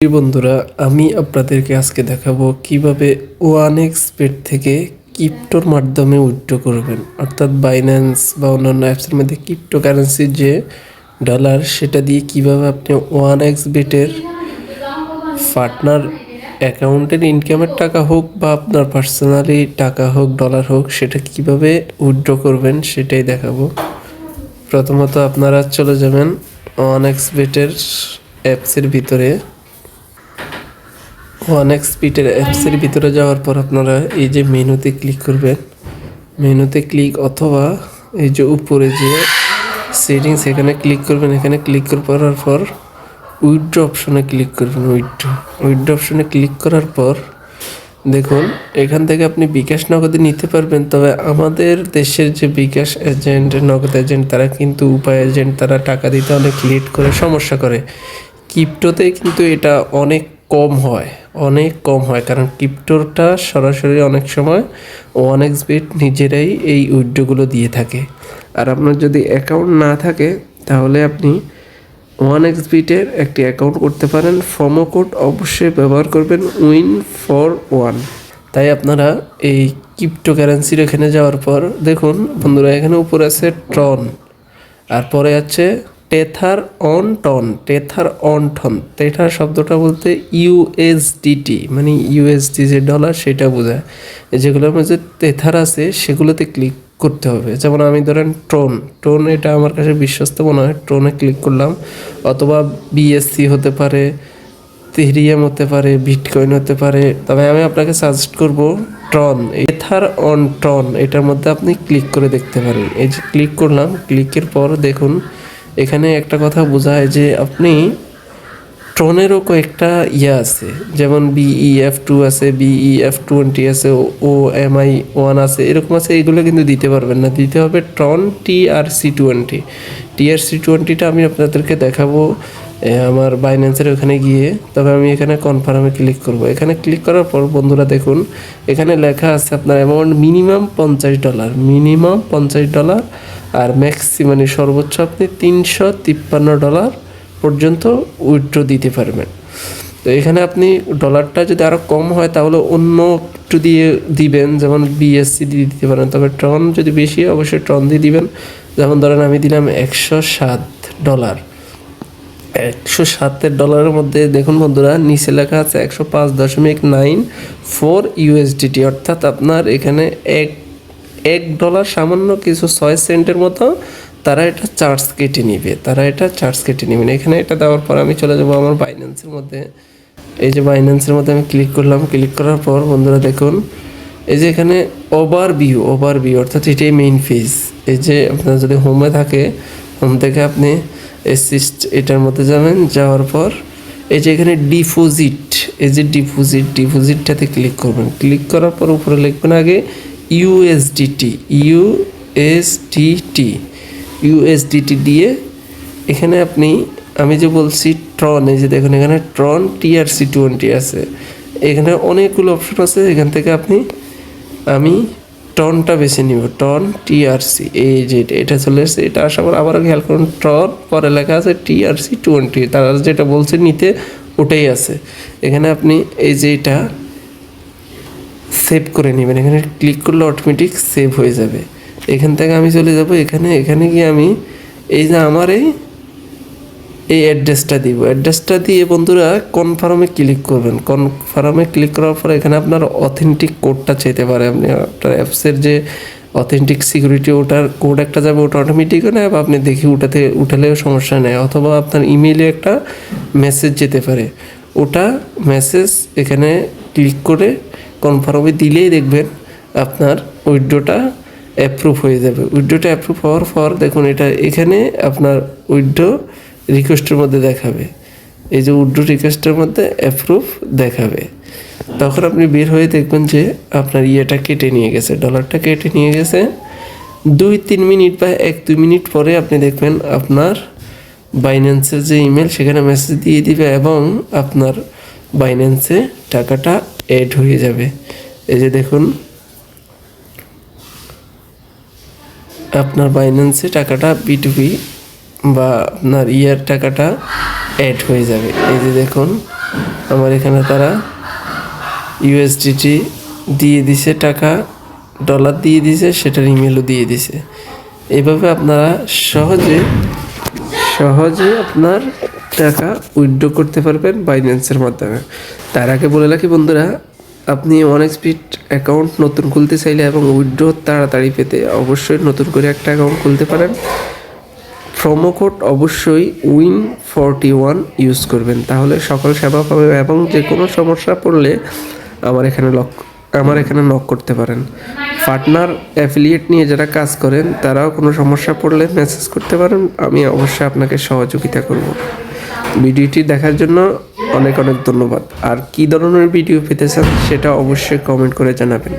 বন্ধুরা, আমি আপনাদেরকে আজকে দেখাবো কীভাবে ওয়ান এক্স পেড থেকে ক্রিপ্টোর মাধ্যমে উইথড্র করবেন। অর্থাৎ বাইন্যান্স বা অন্যান্য অ্যাপসের মধ্যে ক্রিপ্টো কারেন্সির যে ডলার সেটা দিয়ে কীভাবে আপনি ওয়ান এক্স বেটের পার্টনার অ্যাকাউন্টের ইনকামের টাকা হোক বা আপনার পার্সোনালি টাকা হোক ডলার হোক, সেটা কীভাবে উইথড্র করবেন সেটাই দেখাবো। প্রথমত আপনারা চলে যাবেন ওয়ান এক্স বেটের অ্যাপসের ভিতরে। ওয়ান এক্স অ্যাপসের ভিতরে যাওয়ার পর আপনারা এই যে মেনুতে ক্লিক করবেন। মেনুতে ক্লিক অথবা এই যে উপরে যে সেটিংস এখানে ক্লিক করবেন। এখানে ক্লিক করার পর উইথড্র অপশনে ক্লিক করবেন উইথড্র উইথড্র অপশনে ক্লিক করার পর দেখুন, এখান থেকে আপনি বিকাশ নগদে নিতে পারবেন। তবে আমাদের দেশের যে বিকাশ এজেন্ট নগদ এজেন্ট তারা কিন্তু উপায় এজেন্ট তারা টাকা দিতে অনেক লেট করে, সমস্যা করে। ক্রিপ্টোতে কিন্তু এটা অনেক কম হয়, অনেক কম হয়। কারণ ক্রিপ্টোটা সরাসরি অনেক সময় ওয়ান এক্স বিট নিজেরাই এই উইড্রোগুলো দিয়ে থাকে। আর আপনার যদি অ্যাকাউন্ট না থাকে, তাহলে আপনি ওয়ান এক্স বিটের একটি অ্যাকাউন্ট করতে পারেন। ফর্মো কোড অবশ্যই ব্যবহার করবেন উইন ফর ওয়ান তাই আপনারা এই ক্রিপ্টো কারেন্সির এখানে যাওয়ার পর দেখুন, বন্ধুরা এখানে উপরে আছে ট্রন আর পরে আছে Tether on TON Tether on TON Tether শব্দটা বলতে ইউএসডিটি মানে ইউএসডি যে ডলার সেটা বোঝায়। যেগুলোর মধ্যে টেথার আছে, সেগুলোতে ক্লিক করতে হবে। যেমন আমি ধরেন ট্রোন ট্রোন এটা আমার কাছে বিশ্বস্ত মনে হয়। ট্রোনে ক্লিক করলাম। অথবা বিএসসি হতে পারে তেহরিয়াম হতে পারে বিটকয়েন হতে পারে। তবে আমি আপনাকে সাজেস্ট করব ট্রন এথার অন ট্রন এটার মধ্যে আপনি ক্লিক করে দেখতে পারেন। এই যে ক্লিক করলাম ক্লিকের পর দেখুন এখানে একটা কথা বোঝায় যে আপনি ট্রনেরও কয়েকটা ইয়ে আছে, যেমন বিই এফ টু আছে বিই এফ টোয়েন্টি আছে ও এম আই ওয়ান আছে, এরকম আছে, এগুলো কিন্তু দিতে পারবেন না। দিতে হবে Tron T R C twenty T R C টোয়েন্টিটা আমি আপনাদেরকে দেখাবো আমার বাইন্যান্সের ওখানে গিয়ে। তবে আমি এখানে কনফার্মে ক্লিক করব। এখানে ক্লিক করার পর বন্ধুরা দেখুন, এখানে লেখা আছে আপনার অ্যামাউন্ট মিনিমাম পঞ্চাশ ডলার মিনিমাম পঞ্চাশ ডলার আর ম্যাক্সি মানে সর্বোচ্চ আপনি তিনশো তিপ্পান্ন ডলার পর্যন্ত উইথড্র দিতে পারবেন। তো এখানে আপনি ডলারটা যদি আরও কম হয়, তাহলে অন্য একটু দিয়ে দিবেন, যেমন বিএসসি দিয়ে দিতে পারেন। তবে টন যদি বেশি হয়, অবশ্যই টন দিয়ে দিবেন। যেমন ধরেন আমি দিলাম একশো সাত ডলার একশো সাতের ডলারের মধ্যে দেখুন বন্ধুরা, নিচে লেখা আছে একশো পাঁচ দশমিক নাইন ফোর ইউএসডিটি অর্থাৎ আপনার এখানে এক এক ডলার সামান্য কিছু ছয় সেন্টের মতো তারা এটা চার্জ কেটে নিবে। তারা এটা চার্জ কেটে নেবেন এখানে এটা দেওয়ার পর আমি চলে যাব আমার বাইন্যান্সের মধ্যে। এই যে বাইন্যান্সের মধ্যে আমি ক্লিক করলাম। ক্লিক করার পর বন্ধুরা দেখুন, এই যে এখানে ওভার ভিউ ওভার ভিউ অর্থাৎ এটাই মেইন ফেজ এই যে আপনার যদি হোমে থাকে হোম থেকে আপনি এসিস্ট এটার মধ্যে যাবেন। যাওয়ার পর এই যে এখানে ডিপোজিট এই যে ডিপোজিট ডিপোজিটটাতে ক্লিক করবেন। ক্লিক করার পর উপরে লিখবেন আগে ইউএসডিটি ইউএসডিটি ইউএসডিটি দিয়ে এখানে আপনি, আমি যে বলছি ট্রন এই যে দেখুন এখানে ট্রন টিআরসি টোয়েন্টি আছে। এখানে অনেকগুলো অপশন আছে, এখান থেকে আপনি, আমি টনটা বেছে নিব টন টিআরসি এই যে এটা- চলে এসেছে, এটা আসার পর আবারও খেয়াল করুন টন পরে লেখা আছে টিআরসি টোয়েন্টি তারা যেটা বলছে নিতে ওটাই আছে। এখানে আপনি এই যে এটা সেভ করে নেবেন। এখানে ক্লিক করলে অটোমেটিক সেভ হয়ে যাবে। এখান থেকে আমি চলে যাব। এখানে এখানে গিয়ে আমি এই যে আমার এই এই অ্যাড্রেসটা দিব। অ্যাড্রেসটা দিয়ে বন্ধুরা কনফার্মে ক্লিক করবেন। কনফার্মে ক্লিক করার পর এখানে আপনার অথেন্টিক কোডটা চাইতে পারে। আপনি আপনার অ্যাপসের যে অথেন্টিক সিকিউরিটি ওটার কোড একটা যাবে, ওটা অটোমেটিক নেয় বা আপনি দেখি উঠাতে, উঠালেও সমস্যা নেই। অথবা আপনার ইমেইলে একটা মেসেজ যেতে পারে। ওটা মেসেজ এখানে ক্লিক করে কনফার্মে দিলেই দেখবেন আপনার উইড্রোটা অ্যাপ্রুভ হয়ে যাবে। উইড্রোটা অ্যাপ্রুভ হওয়ার পর দেখুন এটা এখানে আপনার উইড্রো রিকোয়েস্টের মধ্যে দেখাবে। এই যে উইড্রো রিকোয়েস্টের মধ্যে অ্যাপ্রুভ দেখাবে। তখন আপনি বের হয়ে দেখবেন যে আপনার ইয়েটা কেটে নিয়ে গেছে ডলারটা কেটে নিয়ে গেছে। দুই, তিন মিনিট বা এক, দুই মিনিট পরে আপনি দেখবেন আপনার বাইন্যান্সের যে ইমেল সেখানে মেসেজ দিয়ে দিবে এবং আপনার বাইন্যান্সে টাকাটা অ্যাড হয়ে যাবে। এই যে দেখুন, আপনার বাইন্যান্সে টাকাটা বিটুবি বা আপনার ইয়ার টাকাটা অ্যাড হয়ে যাবে। এই যে দেখুন, আমার এখানে তারা ইউএসডিটি দিয়ে দিছে টাকা ডলার দিয়ে দিছে, সেটার ইমেলও দিয়ে দিছে। এইভাবে আপনারা সহজে সহজে আপনার টাকা উইথড্র করতে পারবেন বাইন্যান্সের মাধ্যমে। তার আগে বলে রাখি বন্ধুরা, আপনি অনেক স্পিড অ্যাকাউন্ট নতুন খুলতে চাইলে এবং উইথড্র তাড়াতাড়ি পেতে অবশ্যই নতুন করে একটা অ্যাকাউন্ট খুলতে পারেন। প্রোমো কোড অবশ্যই উইন ফর্টি ওয়ান ইউজ করবেন। তাহলে সকল সেবা পাবে এবং যে কোনো সমস্যা পড়লে আমার এখানে লক আমার এখানে নক করতে পারেন। পার্টনার অ্যাফিলিয়েট নিয়ে যারা কাজ করেন, তারাও কোনো সমস্যা পড়লে মেসেজ করতে পারেন। আমি অবশ্যই আপনাকে সহযোগিতা করব। ভিডিওটি দেখার জন্য অনেক অনেক ধন্যবাদ। আর কি ধরনের ভিডিও পেতে চান সেটা অবশ্যই কমেন্ট করে জানাবেন।